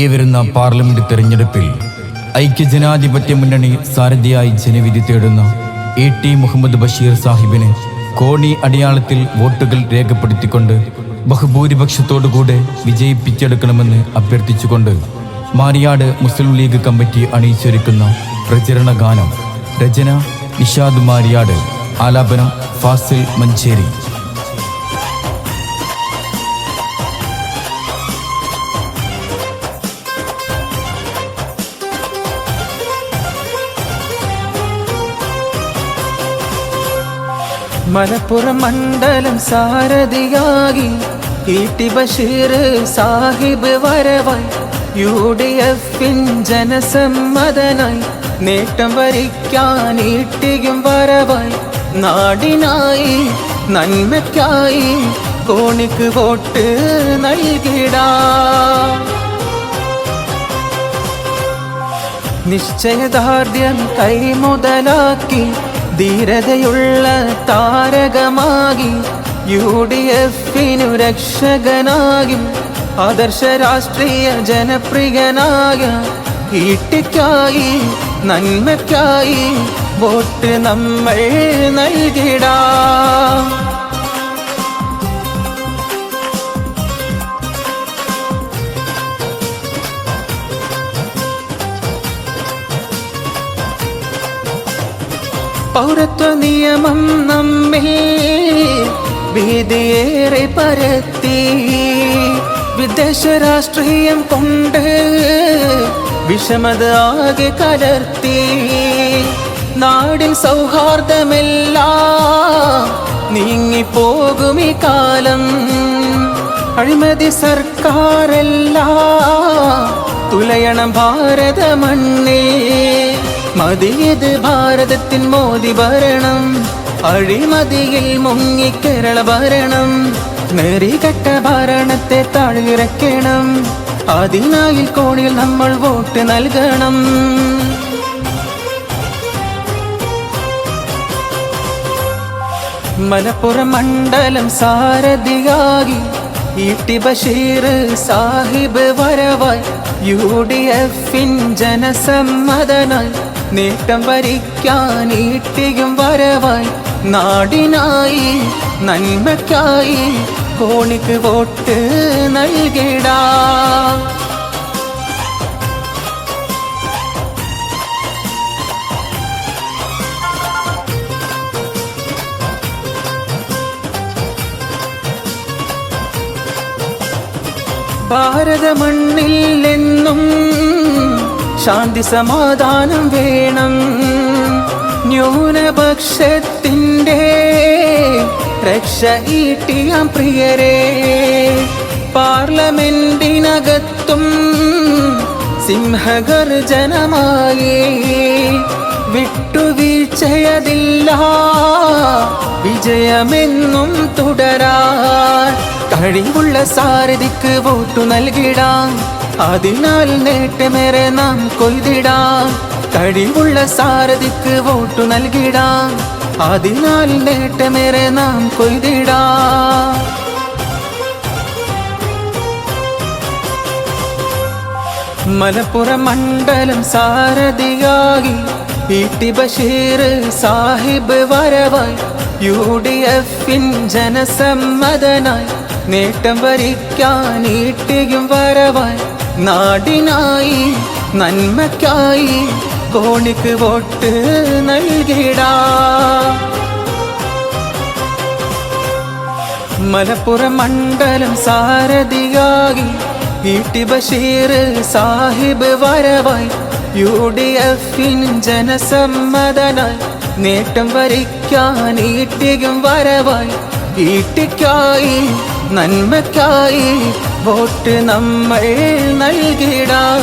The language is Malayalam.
ഈ വരുന്ന പാർലമെന്റ് തെരഞ്ഞെടുപ്പിൽ ഐക്യജനാധിപത്യ മുന്നണി സാരഥിയായി ജനവിധി തേടുന്ന എ ടി മുഹമ്മദ് ബഷീർ സാഹിബിന് കോണി അടയാളത്തിൽ വോട്ടുകൾ രേഖപ്പെടുത്തിക്കൊണ്ട് ബഹുഭൂരിപക്ഷത്തോടുകൂടെ വിജയിപ്പിച്ചെടുക്കണമെന്ന് അഭ്യർത്ഥിച്ചുകൊണ്ട് മാരിയാട് മുസ്ലിം ലീഗ് കമ്മിറ്റി അണിയിച്ചൊരുക്കുന്ന പ്രചരണ ഗാനം രചന നിഷാദ് മാരിയാട്. ആലാപനം ഫാസിൽ മഞ്ചേരി. മലപ്പുറം മണ്ഡലം സാരഥിയാകി. ഇ ടി ബഷീർ സാഹിബ് വരവായി. യു ഡി എഫിൻ ജനസമ്മതനായി. നേട്ടം വരിക്കാൻ ഈട്ടിയും വരവായി. നാടിനായി നന്മയ്ക്കായി കോണിക്ക് വോട്ട് നൽകിടാ. നിശ്ചയദാർഢ്യം കൈമുതലാക്കി ധീരതയുള്ള താരകമാകി യു ഡി എഫിനു രക്ഷകനാകും ആദർശ രാഷ്ട്രീയ ജനപ്രിയനായ നന്മയ്ക്കായി വോട്ട് നമ്മൾ നൽകിടാം. പൗരത്വ നിയമം നമ്മിൽ ഭീതിയേറെ പരത്തി. വിദേശ രാഷ്ട്രീയം കൊണ്ട് വിഷമത ആകെ കലർത്തി. നാടിൻ സൗഹാർദ്ദമെല്ലാം നീങ്ങിപ്പോകും ഈ കാലം. അഴിമതി സർക്കാരെല്ലാം തുലയണം ഭാരത മണ്ണിൽ മതിയത് ഭാരതത്തിൻ മോദി ഭരണം? അഴിമതിയിൽ മുങ്ങി കേരള ഭരണം. നെറികെട്ട ഭരണത്തെ താഴ്വിറക്കണം അതിനായി കോണിൽ നമ്മൾ വോട്ട് നൽകണം. മലപ്പുറം മണ്ഡലം സാരഥിയാകി ഇട്ടി ബഷീർ സാഹിബ് വരവായി യു ഡി എഫിൻ ജനസമ്മതനായി നേട്ടം വരിക്കാൻ ഈട്ടിയും വരവായി. നാടിനായി നന്മയ്ക്കായി കോണിക്ക് വോട്ട് നൽകിടാം. ഭാരത മണ്ണിൽ എന്നും ശാന്തി സമാധാനം വേണം. ന്യൂനപക്ഷത്തിന്റെ രക്ഷ ഈട്ടിയ പ്രിയരെ. പാർലമെന്റിനകത്തും സിംഹഗർജനമായി. വിട്ടുവീഴ്ചയതില്ല വിജയമെന്നും തുടരാൻ കഴിവുള്ള സാരഥിക്ക് വോട്ടു നൽകിടാം അതിനാൽ നേട്ടമേറെ നാം കൊയ്തിടാം. കഴിവുള്ള സാരഥിക്ക് വോട്ടു നൽകിടാം. അതിനാൽ നേട്ടമേറെ നാം കൊയ്തിടാം. മലപ്പുറം മണ്ഡലം സാരഥിയാകി ഇ ടി ബഷീർ സാഹിബ് വരവായി യു ഡി എഫിൻ ജനസമ്മതനായി നേട്ടം വരിക്കാൻ ഈട്ടിയും വരവായി നാടിനായി നന്മയ്ക്കായി കോണിക്ക് വോട്ട് നൽകിടാം. മലപ്പുറം മണ്ഡലം സാരഥിയാകി വീട്ടി ബഷീർ സാഹിബ് വരവായി യു ഡി എഫിൻ ജനസമ്മതനായി നേട്ടം വരിക്കാൻ ഈട്ടിയും വരവായി ഈട്ടിക്കായി നന്മയ്ക്കായി വോട്ട് നമ്മൾ നൽകിടാം.